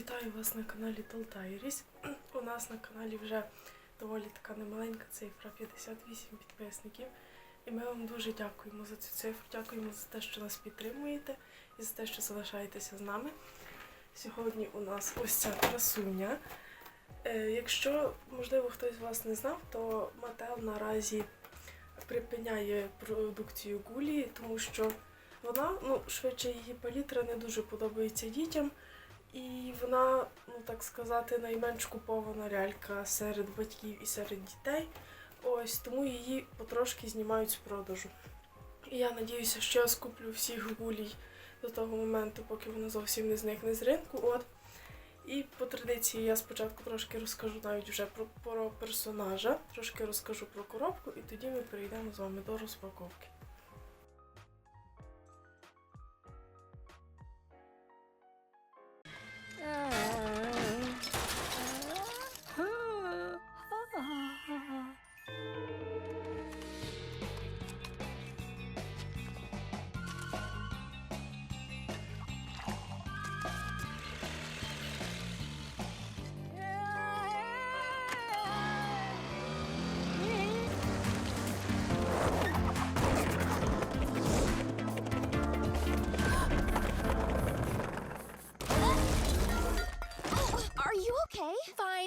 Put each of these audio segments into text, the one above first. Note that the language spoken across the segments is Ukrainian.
Вітаю вас на каналі Толтайріс. У нас на каналі вже доволі така немаленька цифра 58 підписників. І ми вам дуже дякуємо за цю цифру. Дякуємо за те, що нас підтримуєте і за те, що залишаєтеся з нами. Сьогодні у нас ось ця красуня. Е, якщо, можливо, хтось з вас не знав, то Мател наразі припиняє продукцію Гулі, тому що вона, ну, швидше її палітра не дуже подобається дітям. І вона, ну так сказати, найменш купована лялька серед батьків і серед дітей. Ось тому її потрошки знімають з продажу. І я надіюся, що я скуплю всіх гулій до того моменту, поки вона зовсім не зникне з ринку. От. І по традиції я спочатку трошки розкажу навіть вже про, про персонажа, трошки розкажу про коробку, і тоді ми перейдемо з вами до розпаковки.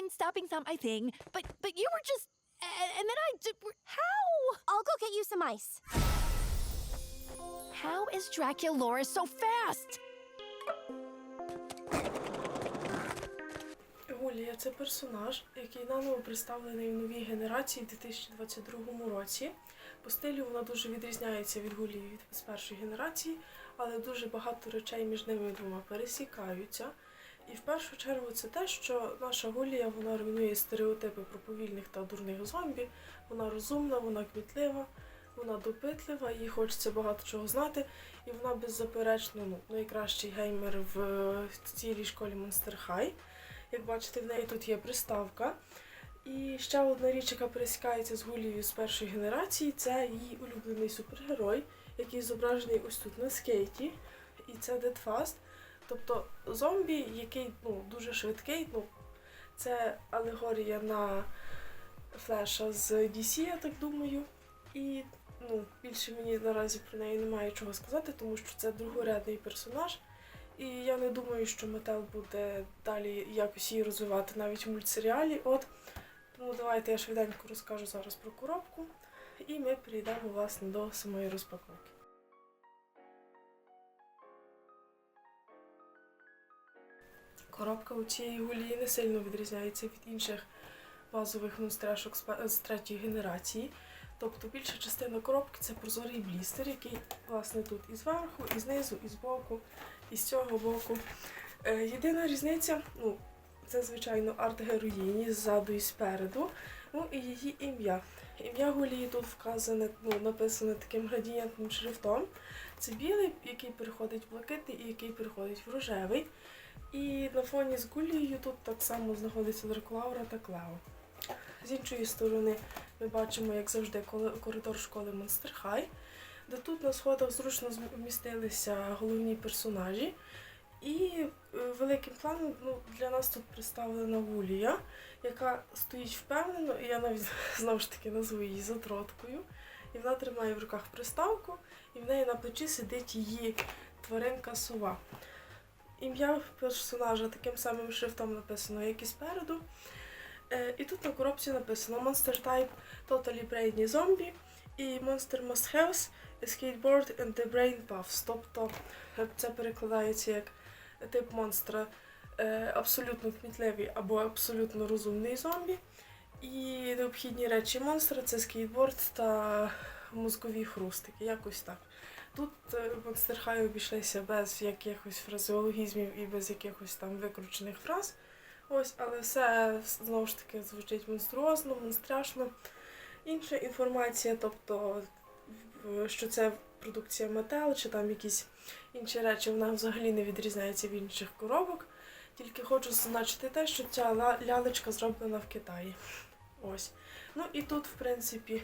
Fine, stopping something, but but you were just, and, and then I did. How? I'll go get you some ice. How is Draculaurus so fast? Гулія це персонаж, який наново представлений в новій генерації у 2022 році. По стилю вона дуже відрізняється від Гулії від з першої генерації, але дуже багато речей між ними двома пересікаються. І в першу чергу це те, що наша Гулія вона руйнує стереотипи про повільних та дурних зомбі. Вона розумна, вона кмітлива, вона допитлива, їй хочеться багато чого знати, і вона беззаперечно ну, найкращий геймер в, в цілій школі Monster High. Як бачите, в неї тут є приставка. І ще одна річ, яка пересікається з Гулією з першої генерації, це її улюблений супергерой, який зображений ось тут на скейті. І це Dead Fast. Тобто зомбі, який ну, дуже швидкий. Ну, це алегорія на флеша з DC, я так думаю. І ну, більше мені наразі про неї немає чого сказати, тому що це другорядний персонаж. І я не думаю, що Метел буде далі якось її розвивати навіть в мультсеріалі. От. Тому давайте я швиденько розкажу зараз про коробку, і ми перейдемо власне до самої розпаковки. Коробка у цієї гулії не сильно відрізняється від інших базових монстрашок з третьої генерації. Тобто більша частина коробки це прозорий блістер, який власне тут і зверху, і знизу, і збоку, і з цього боку. Е, єдина різниця, ну, це, звичайно, арт-героїні ззаду і спереду. Ну і її ім'я. Ім'я Гулії тут вказане, ну, написане таким градієнтним шрифтом. Це білий, який переходить в блакитний і який переходить в рожевий. І на фоні з Гулією тут так само знаходиться Дракулаура та Клео. З іншої сторони ми бачимо, як завжди, коридор школи Monster High, де тут на сходах зручно вмістилися головні персонажі. І е, великим планом ну, для нас тут представлена Гулія, яка стоїть впевнено, і я навіть знову ж таки назву її затроткою. І вона тримає в руках приставку, і в неї на плечі сидить її тваринка сова. Ім'я персонажа таким самим шрифтом написано, як і спереду. Е, і тут на коробці написано Monster Type Totally Brainy Zombie і Monster Must Haves A Skateboard and the Brain Puffs. Тобто е, це перекладається як тип монстра е, абсолютно кмітливий або абсолютно розумний зомбі. І необхідні речі монстра це скейтборд та мозкові хрустики. Якось так. Тут е, Monster обійшлися без якихось фразеологізмів і без якихось там викручених фраз. Ось, але все знову ж таки звучить монструозно, монстряшно. Інша інформація, тобто, що це продукція Mattel, чи там якісь інші речі, вона взагалі не відрізняється від інших коробок. Тільки хочу зазначити те, що ця лялечка зроблена в Китаї. Ось. Ну і тут, в принципі,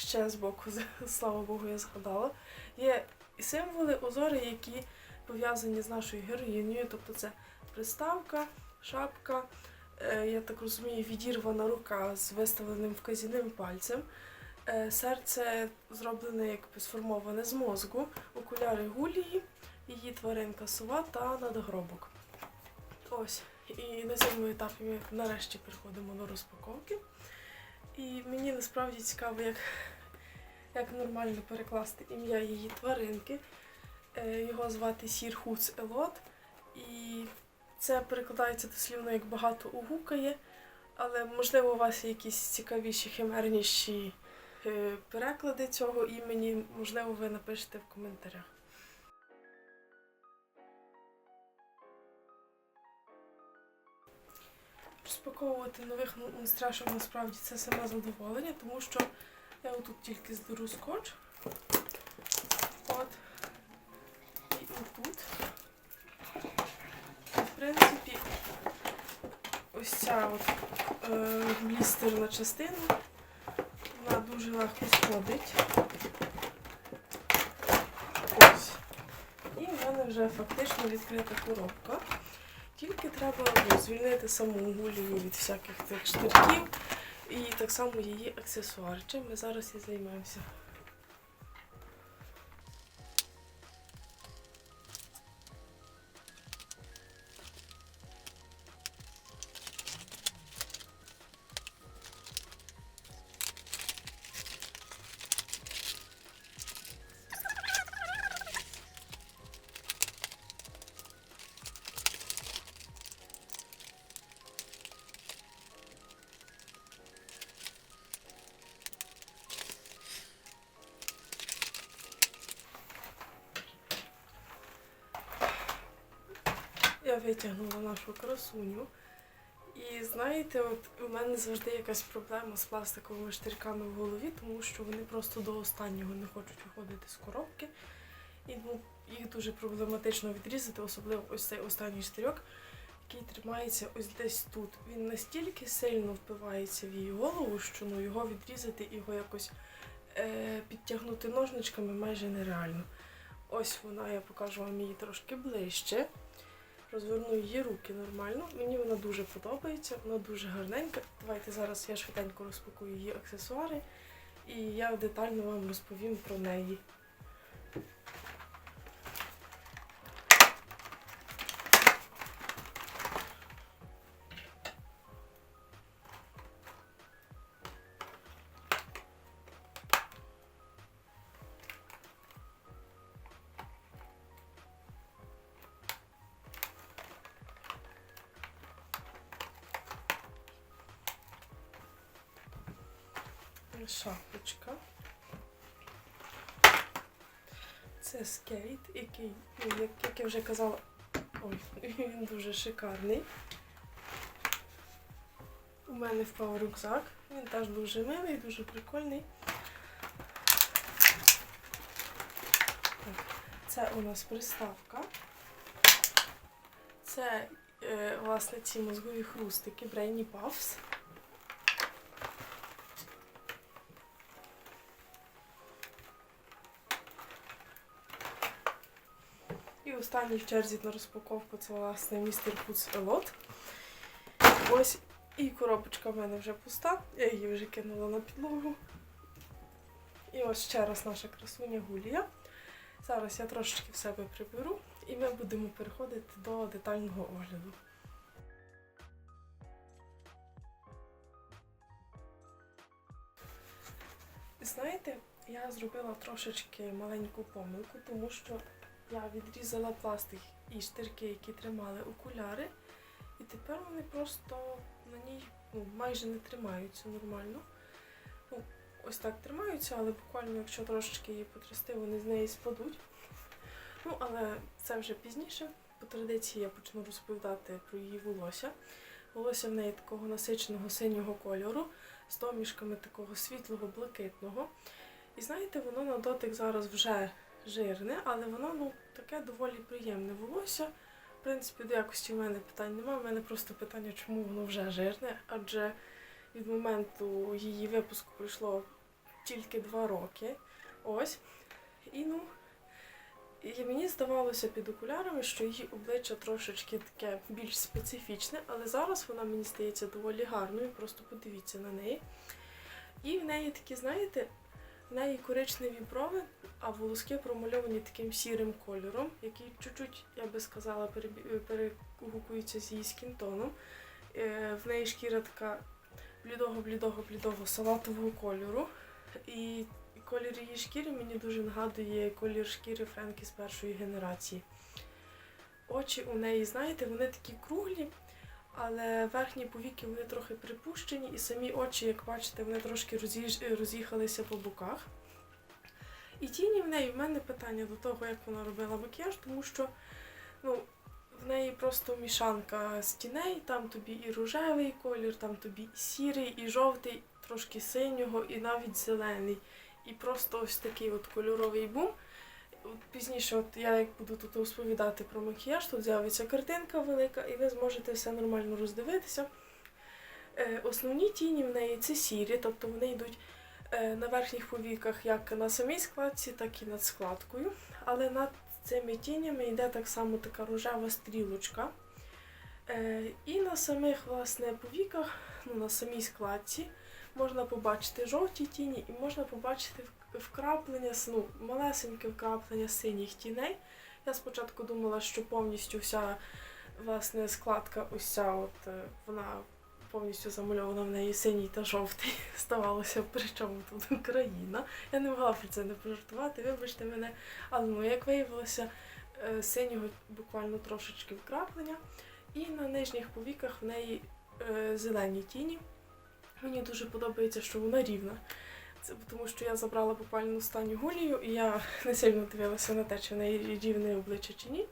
ще з боку, слава Богу, я згадала, є символи, узори, які пов'язані з нашою героїнею, тобто це приставка, шапка. Е, я так розумію, відірвана рука з виставленим вказівним пальцем. Е, серце зроблене якби сформоване з мозку, окуляри гулії, її тваринка сова та надгробок. Ось. І на цьому етапі ми нарешті переходимо до розпаковки. І мені насправді цікаво, як, як нормально перекласти ім'я її тваринки. Е, Його звати Сір Хуц Елот. І це перекладається дослівно як багато угукає. Але можливо у вас є якісь цікавіші, химерніші е, переклади цього імені. Можливо, ви напишете в коментарях. Розпаковувати нових монстрашок насправді це саме задоволення, тому що я отут тільки здеру скотч. От. І отут. В принципі, ось ця от е, блістерна частина, вона дуже легко сходить. Ось. І в мене вже фактично відкрита коробка. Тільки треба ну, звільнити саму гулію від всяких тих штирків і так само її аксесуар. Чим ми зараз і займемося. Я витягнула нашу красуню. І знаєте, от у мене завжди якась проблема з пластиковими штирками в голові, тому що вони просто до останнього не хочуть виходити з коробки. І ну, їх дуже проблематично відрізати, особливо ось цей останній штирьок, який тримається ось десь тут. Він настільки сильно впивається в її голову, що ну, його відрізати його якось е, підтягнути ножничками майже нереально. Ось вона, я покажу вам її трошки ближче. Розверну її руки нормально. Мені вона дуже подобається, вона дуже гарненька. Давайте зараз я швиденько розпакую її аксесуари і я детально вам розповім про неї. Шапочка. Це скейт, який, як, я вже казала, ой, він дуже шикарний. У мене впав рюкзак, він теж дуже милий, дуже прикольний. Це у нас приставка. Це, е, власне, ці мозгові хрустики Brainy Puffs. Останній в черзі на розпаковку це власне містер Фудс Елот. Ось і коробочка в мене вже пуста, я її вже кинула на підлогу. І ось ще раз наша красуня Гулія. Зараз я трошечки в себе приберу і ми будемо переходити до детального огляду. Знаєте, я зробила трошечки маленьку помилку, тому що я відрізала пластик і штирки, які тримали окуляри, і тепер вони просто на ній ну, майже не тримаються нормально. Ну, ось так тримаються, але буквально, якщо трошечки її потрясти, вони з неї спадуть. Ну, але це вже пізніше. По традиції я почну розповідати про її волосся. Волосся в неї такого насиченого синього кольору, з домішками такого світлого блакитного. І знаєте, воно на дотик зараз вже жирне, але воно ну, таке доволі приємне волосся. В принципі, до якості в мене питань немає. У мене просто питання, чому воно вже жирне, адже від моменту її випуску пройшло тільки два роки. Ось. І ну, І мені здавалося під окулярами, що її обличчя трошечки таке більш специфічне, але зараз вона мені здається доволі гарною. Просто подивіться на неї. І в неї такі, знаєте, в неї коричневі брови, а волоски промальовані таким сірим кольором, який чуть-чуть, я би сказала, перебі- перегукується з її скінтоном. Е, В неї шкіра така блідого, блідого, блідого салатового кольору. І колір її шкіри мені дуже нагадує колір шкіри Френкі з першої генерації. Очі у неї, знаєте, вони такі круглі, але верхні повіки вони трохи припущені, і самі очі, як бачите, вони трошки роз'їхалися по боках. І тіні в неї в мене питання до того, як вона робила макіяж, тому що ну, в неї просто мішанка з тіней, там тобі і рожевий колір, там тобі і сірий, і жовтий, трошки синього, і навіть зелений. І просто ось такий от кольоровий бум. Пізніше, от я як буду тут розповідати про макіяж, тут з'явиться картинка велика, і ви зможете все нормально роздивитися. Е, основні тіні в неї це сірі, тобто вони йдуть е, на верхніх повіках як на самій складці, так і над складкою. Але над цими тінями йде так само така рожева стрілочка. Е, і на самих власне повіках, ну, на самій складці, можна побачити жовті тіні і можна побачити вкраплення, с- ну, малесеньке вкраплення синіх тіней. Я спочатку думала, що повністю вся власне складка, ця от, е, вона повністю замальована в неї синій та жовтий. Здавалося, при чому тут Україна. Я не могла про це не пожартувати, вибачте мене. Але ну, як виявилося, е, синього буквально трошечки вкраплення. І на нижніх повіках в неї е, зелені тіні. Мені дуже подобається, що вона рівна. Це тому, що я забрала буквально останню гулію, і я не сильно дивилася на те, чи в неї рівне обличчя чи ні.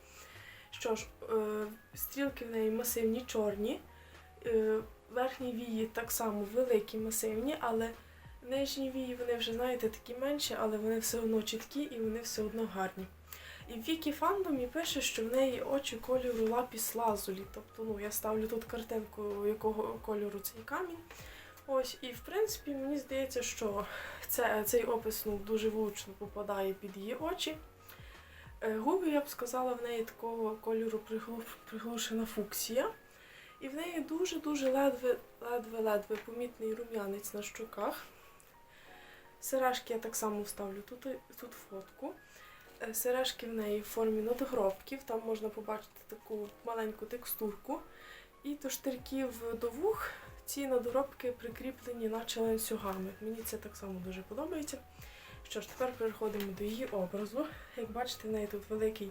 Що ж, е, стрілки в неї масивні, чорні, е, верхні вії так само великі, масивні, але нижні вії вони вже, знаєте, такі менші, але вони все одно чіткі і вони все одно гарні. І Вікі фандомі пише, що в неї очі кольору лапіс лазулі. Тобто, ну, я ставлю тут картинку, якого кольору цей камінь. Ось, і в принципі мені здається, що це, цей опис ну, дуже влучно попадає під її очі. Е, Губи, я б сказала, в неї такого кольору приглушена фуксія. І в неї дуже-дуже ледве, ледве-ледве помітний рум'янець на щоках. Сережки я так само вставлю тут, тут фотку. Е, Сережки в неї в формі надгробків, там можна побачити таку маленьку текстурку. І до штирків до вух ці надгробки прикріплені наче ланцюгами. Мені це так само дуже подобається. Що ж, тепер переходимо до її образу. Як бачите, в неї тут великий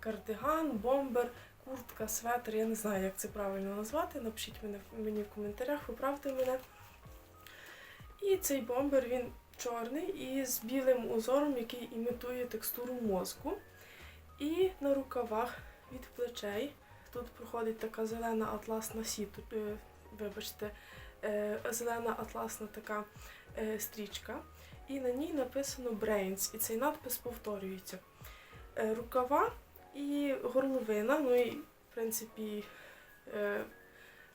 кардиган, бомбер, куртка, светр. Я не знаю, як це правильно назвати. Напишіть мені в коментарях, поправте мене. І цей бомбер він чорний і з білим узором, який імітує текстуру мозку. І на рукавах від плечей тут проходить така зелена атласна сіту, е, вибачте, е, зелена атласна така е, стрічка. І на ній написано Brains, і цей надпис повторюється. Е, рукава і горловина, ну і в принципі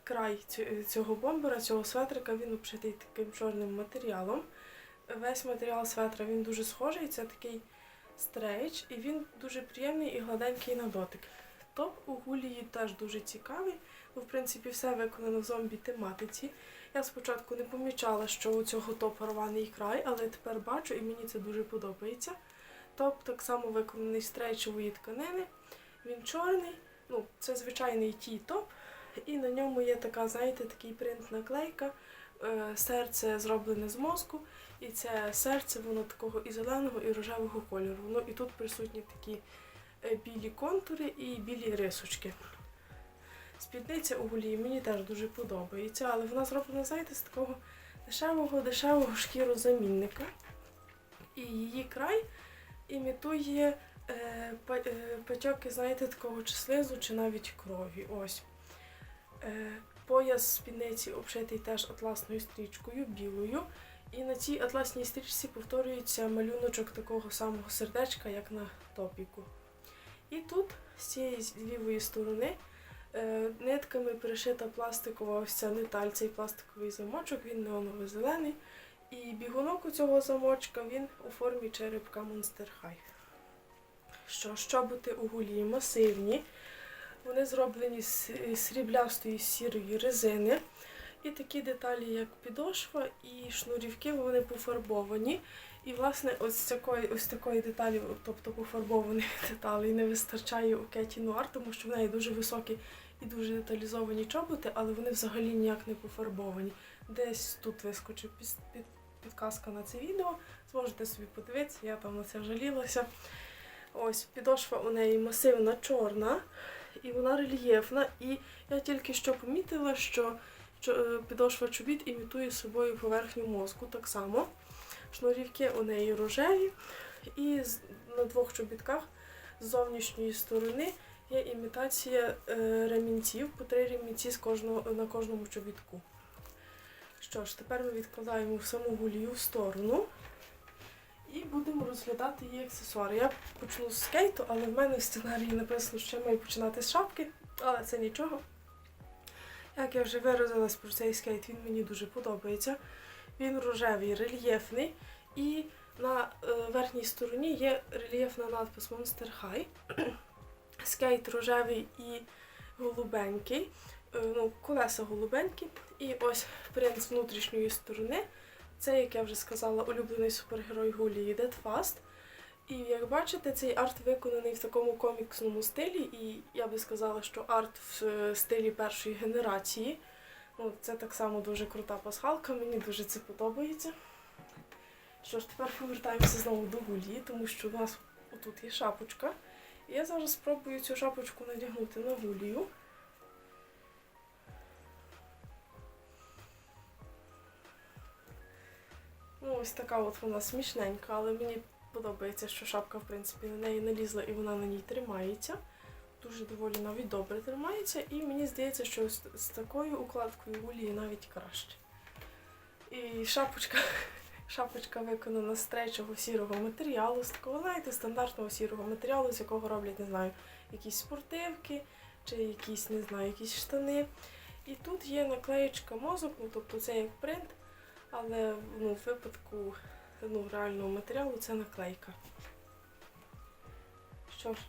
край цього бомбера, цього светрика, він обшитий таким чорним матеріалом. Весь матеріал светра він дуже схожий, це такий стрейч, і він дуже приємний і гладенький на дотик. Топ у Гулії теж дуже цікавий. Ну, в принципі, все виконано в зомбі тематиці. Я спочатку не помічала, що у цього топа рваний край, але тепер бачу і мені це дуже подобається. Топ так само виконаний з стрейчової тканини. Він чорний, ну, це звичайний тій топ, і на ньому є така, знаєте, такий принт-наклейка. Е, Серце зроблене з мозку, і це серце, воно такого і зеленого, і рожевого кольору. Ну і тут присутні такі е, білі контури і білі рисочки. Спідниця у голії мені теж дуже подобається, але вона зроблена, знаєте, з такого дешевого, дешевого шкірозамінника. І її край імітує е, е, патьоки, знаєте, такого чи слизу, чи навіть крові. Ось. Е, пояс спідниці обшитий теж атласною стрічкою, білою. І на цій атласній стрічці повторюється малюночок такого самого сердечка, як на топіку. І тут, з цієї лівої сторони, е, нитками пришита пластикова ось ця деталь, цей пластиковий замочок, він неоново-зелений. І бігунок у цього замочка він у формі черепка Monster High. Що щоботи у гулії масивні, вони зроблені з сріблястої сірої резини. І такі деталі, як підошва і шнурівки, вони пофарбовані. І, власне, ось такої, ось такої деталі, тобто пофарбованих деталей, не вистачає у Кеті Нуар, тому що в неї дуже високі і дуже деталізовані чоботи, але вони взагалі ніяк не пофарбовані. Десь тут вискочив під, під, підказка на це відео. Зможете собі подивитися, я там на це жалілася. Ось підошва у неї масивна чорна, і вона рельєфна. І я тільки що помітила, що е, підошва чобіт імітує собою поверхню мозку так само. Шнурівки у неї рожеві, і на двох чобітках з зовнішньої сторони є імітація е, ремінців, по три ремінці з кожного, на кожному чобітку. Що ж, тепер ми відкладаємо саму гулію в сторону і будемо розглядати її аксесуари. Я почну з скейту, але в мене в сценарії написано, що я маю починати з шапки, але це нічого. Як я вже виразилась про цей скейт, він мені дуже подобається. Він рожевий, рельєфний, і на е, верхній стороні є рельєфна надпис Monster High. Скейт рожевий і голубенький, е, ну, колеса голубенькі. І ось принт з внутрішньої сторони. Це, як я вже сказала, улюблений супергерой Гулії Dead Fast. І як бачите, цей арт виконаний в такому коміксному стилі, і я би сказала, що арт в е, стилі першої генерації. Ну, це так само дуже крута пасхалка, мені дуже це подобається. Що ж, тепер повертаємося знову до гулії, тому що у нас отут є шапочка. І я зараз спробую цю шапочку надягнути на гулію. Ну, ось така от вона смішненька, але мені подобається, що шапка, в принципі, на неї налізла і вона на ній тримається. Дуже доволі навіть добре тримається, і мені здається, що з, такою укладкою гулії навіть краще. І шапочка, шапочка виконана з тречого сірого матеріалу, з такого, знаєте, стандартного сірого матеріалу, з якого роблять, не знаю, якісь спортивки чи якісь, не знаю, якісь штани. І тут є наклеєчка мозок, ну тобто це як принт, але ну, в випадку ну, реального матеріалу це наклейка. Що ж,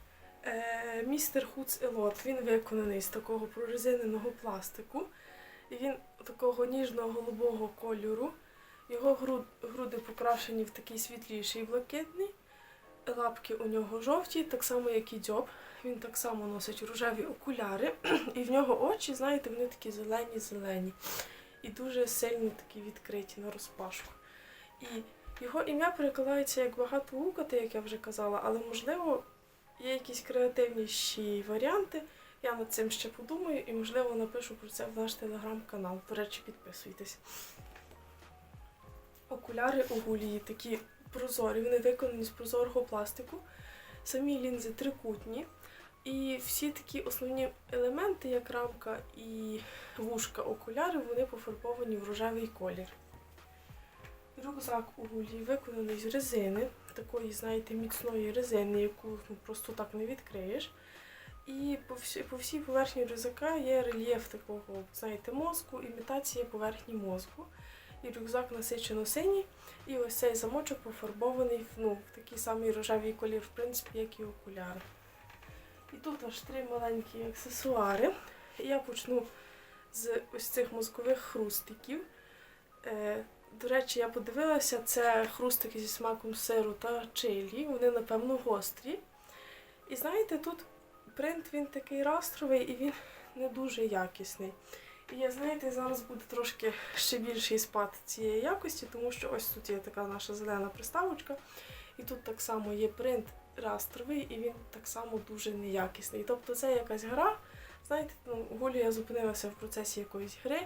містер Хуц Елот, він виконаний з такого прорезиненого пластику. І він такого ніжного голубого кольору. Його гру- груди покрашені в такий світліший блакитний. Лапки у нього жовті, так само, як і дзьоб. Він так само носить рожеві окуляри. І в нього очі, знаєте, вони такі зелені-зелені. І дуже сильно такі відкриті на розпашку. І його ім'я перекладається як багато лукати, як я вже казала, але можливо є якісь креативніші варіанти. Я над цим ще подумаю і, можливо, напишу про це в наш телеграм-канал. До речі, підписуйтесь. Окуляри у гулії такі прозорі, вони виконані з прозорого пластику. Самі лінзи трикутні. І всі такі основні елементи, як рамка і вушка окуляри, вони пофарбовані в рожевий колір. Рюкзак у гулії виконаний з резини, такої, знаєте, міцної резини, яку ну, просто так не відкриєш. І по всій, по всій поверхні рюкзака є рельєф такого, знаєте, мозку, імітація поверхні мозку. І рюкзак насичено синій. І ось цей замочок пофарбований ну, в такий самий рожевий колір, в принципі, як і окуляри. І тут аж три маленькі аксесуари. Я почну з ось цих мозкових хрустиків. До речі, я подивилася, це хрустики зі смаком сиру та чилі. Вони, напевно, гострі. І знаєте, тут принт він такий растровий і він не дуже якісний. І я, знаєте, зараз буде трошки ще більший спад цієї якості, тому що ось тут є така наша зелена приставочка. І тут так само є принт растровий, і він так само дуже неякісний. Тобто це якась гра. Знаєте, ну, Гулія зупинилася в процесі якоїсь гри.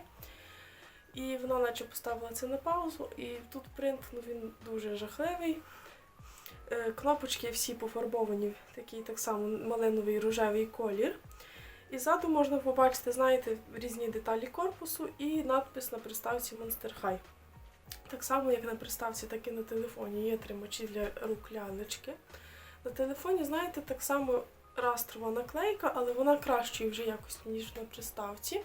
І вона наче поставила це на паузу, і тут принт ну, він дуже жахливий. Е, Кнопочки всі пофарбовані в такий так само малиновий рожевий колір. І ззаду можна побачити, знаєте, різні деталі корпусу і надпис на приставці Monster High. Так само, як на приставці, так і на телефоні є тримачі для рук лялечки. На телефоні, знаєте, так само растрова наклейка, але вона кращої вже якості, ніж на приставці.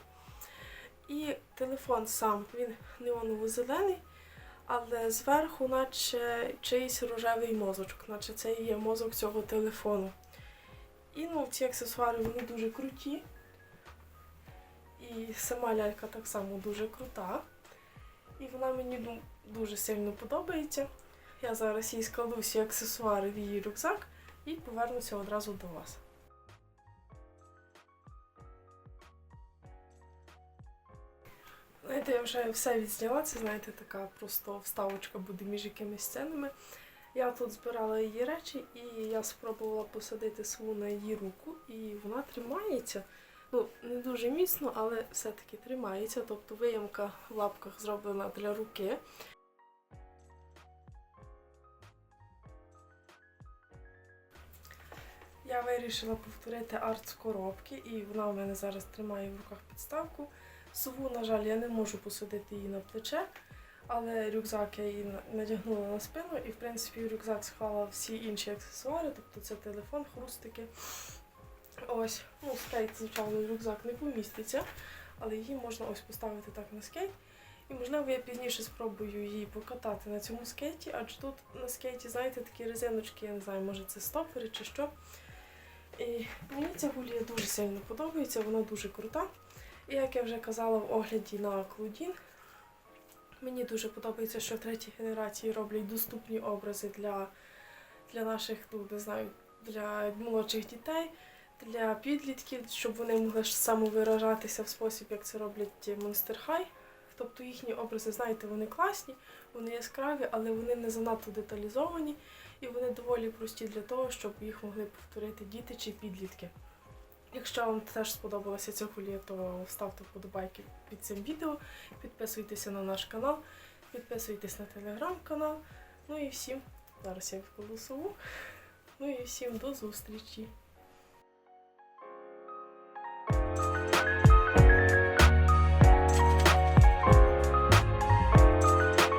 І телефон сам, він неоново-зелений, але зверху, наче чийсь рожевий мозочок, наче це є мозок цього телефону. І ну, ці аксесуари вони дуже круті. І сама лялька так само дуже крута. І вона мені ну, дуже сильно подобається. Я зараз їй складу всі аксесуари в її рюкзак і повернуся одразу до вас. Знаєте, я вже все відзняла, це знаєте, така просто вставочка буде між якимись сценами. Я тут збирала її речі, і я спробувала посадити свою на її руку, і вона тримається. Ну, не дуже міцно, але все-таки тримається. Тобто виямка в лапках зроблена для руки. Я вирішила повторити арт з коробки, і вона в мене зараз тримає в руках підставку. Сову, на жаль, я не можу посадити її на плече, але рюкзак я її надягнула на спину, і в принципі рюкзак склала всі інші аксесуари, тобто це телефон, хрустики. Ось, ну, скейт, звичайно, рюкзак не поміститься, але її можна ось поставити так на скейт. І можливо я пізніше спробую її покатати на цьому скейті, адже тут на скейті, знаєте, такі резиночки, я не знаю, може це стопери чи що. І мені ця гулія дуже сильно подобається, вона дуже крута. І як я вже казала в огляді на Клудін, мені дуже подобається, що в третій генерації роблять доступні образи для, для наших, ну не знаю, для молодших дітей, для підлітків, щоб вони могли самовиражатися в спосіб, як це роблять Monster High. Тобто їхні образи, знаєте, вони класні, вони яскраві, але вони не занадто деталізовані і вони доволі прості для того, щоб їх могли повторити діти чи підлітки. Якщо вам теж сподобалося ця гулія, то ставте вподобайки під цим відео, підписуйтеся на наш канал, підписуйтесь на телеграм-канал. Ну і всім, зараз я в колосову. Ну і всім до зустрічі!